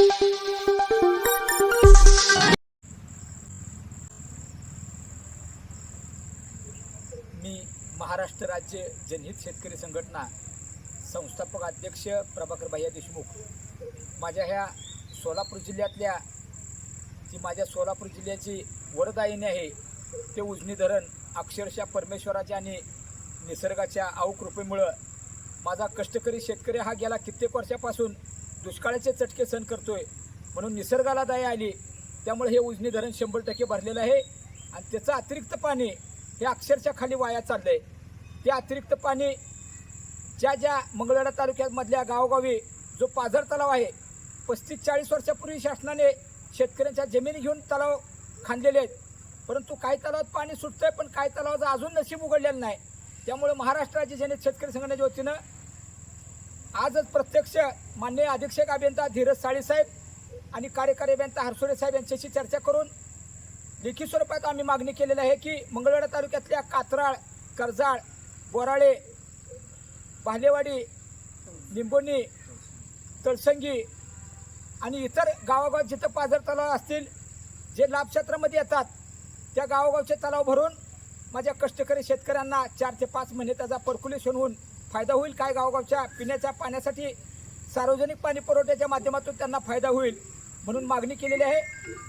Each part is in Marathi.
मी महाराष्ट्र राज्य जनहित शेतकरी संघटना संस्थापक अध्यक्ष प्रभाकर भैया देशमुख. माझ्या ह्या सोलापूर जिल्ह्यातल्या जी माझ्या सोलापूर जिल्ह्याची वरदायिनी आहे ते उजनी धरण अक्षरशः परमेश्वराच्या आणि निसर्गाच्या अवकृपेमुळं माझा कष्टकरी शेतकरी हा गेला कित्येक वर्षापासून. दुष्काळाचे चटके सहन करतोय म्हणून निसर्गाला दया आली. त्यामुळे हे उजनी धरण शंभर टक्के भरलेलं आहे. आणि त्याचं अतिरिक्त पाणी हे अक्षरशः खाली वाया चाललंय. ते अतिरिक्त पाणी ज्या ज्या मंगळवेढा तालुक्यामधल्या गावोगावी जो पाझर तलाव आहे पस्तीस चाळीस वर्षापूर्वी शासनाने शेतकऱ्यांच्या जमिनी घेऊन तलाव खांदलेले आहेत. परंतु काही तलावात पाणी सुटतंय पण काही तलावाचं अजून नशीब उघडलेलं नाही. त्यामुळे महाराष्ट्र राज्य जनहित शेतकरी संघटनेच्या वतीनं आजच प्रत्यक्ष माननीय अधीक्षक अभियंता धीरज साळेसाहेब आणि कार्यकारी अभियंता हरसोडे साहेब यांच्याशी चर्चा करून लेखी स्वरूपात आम्ही मागणी केलेली आहे की मंगळवेढा तालुक्यातल्या कात्राळ कर्जाळ बोराळे भालेवाडी लिंबोणी तळसंगी आणि इतर गावागाव जिथं पाझर तलाव असतील जे लाभक्षेत्रामध्ये येतात त्या गावोगावचे तलाव भरून माझ्या कष्टकरी शेतकऱ्यांना चार ते पाच महिने त्याचा पर्क्युलेशन होऊन फायदा होईल काय गावगावच्या पिण्याच्या पाण्यासाठी? सार्वजनिक पाणी पुरवठ्याच्या माध्यमातून त्यांना फायदा होईल म्हणून मागणी केलेली आहे.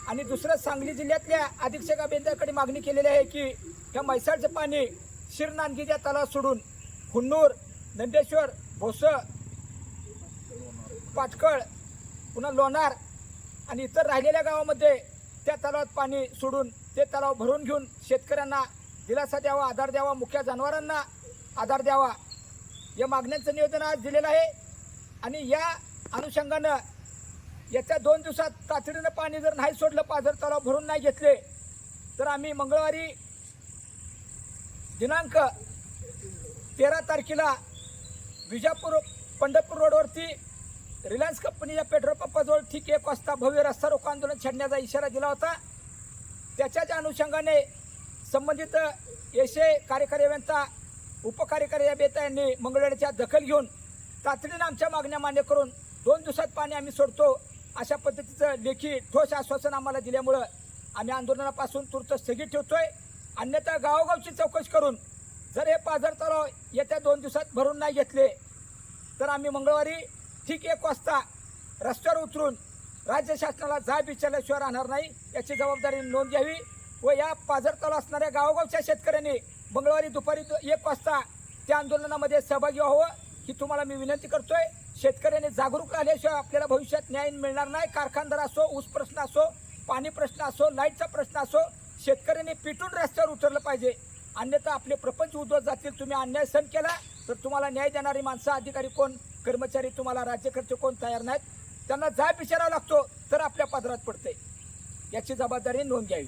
आणि दुसरं सांगली जिल्ह्यातल्या अधीक्षक अभियंत्याकडे मागणी केलेली आहे की त्या म्हैसाळचं पाणी शिरनांदगीच्या तलाव सोडून हुन्नूर नंदेश्वर भोसळ पाटकळ पुन्हा लोणार आणि इतर राहिलेल्या गावामध्ये त्या तलावात पाणी सोडून ते तलाव भरून घेऊन शेतकऱ्यांना दिलासा द्यावा आधार द्यावा मुख्य जनावरांना आधार द्यावा या मागण्यांचं निवेदन आज दिलेलं आहे. आणि या अनुषंगानं येत्या दोन दिवसात तातडीनं पाणी जर नाही सोडलं पाझर तलाव भरून नाही घेतले तर आम्ही मंगळवारी दिनांक तेरा तारखेला विजापूर पंढरपूर रोडवरती रिलायन्स कंपनीच्या पेट्रोल पंपाजवळ ठीक एक वाजता भव्य रस्ता रोको आंदोलन छेडण्याचा इशारा दिला होता. त्याच्याच अनुषंगाने संबंधित एशे कार्यकारी अभियंता उपकार्यकारी अभियंता यांनी दखल घेऊन तातडीनं आमच्या मागण्या मान्य करून दोन दिवसात पाणी आम्ही सोडतो. अशा पद्धतीचं लेखी ठोस आश्वासन आम्हाला दिल्यामुळं आम्ही आंदोलनापासून तूर्त स्थगित ठेवतोय. अन्यथा गावोगावची चौकशी करून जर हे पाझर तलाव येत्या दोन दिवसात भरून नाही घेतले तर आम्ही मंगळवारी ठीक एक वाजता रस्त्यावर उतरून राज्य शासनाला जाब विचारल्याशिवाय राहणार नाही याची जबाबदारी नोंद घ्यावी व या पाझर तलाव असणाऱ्या गावोगावच्या शेतकऱ्यांनी मंगळवारी दुपारी एक वाजता त्या आंदोलनामध्ये सहभागी व्हावं ही तुम्हाला मी विनंती करतोय. शेतकऱ्यांनी जागरूक राहिल्याशिवाय आपल्याला भविष्यात न्याय मिळणार नाही. कारखानदार असो ऊस प्रश्न असो पाणी प्रश्न असो लाईटचा प्रश्न असो शेतकऱ्यांनी पिटून रस्त्यावर उतरलं पाहिजे. अन्यथा आपले प्रपंच उद्ध्वस्त जातील. तुम्ही अन्याय सहन केला तर तुम्हाला न्याय देणारी माणसं अधिकारी कोण कर्मचारी तुम्हाला राज्यकर्ते कोण तयार नाहीत. त्यांना जाब विचारावा लागतो तर आपल्या पदरात पडते याची जबाबदारी नोंद घ्यावी.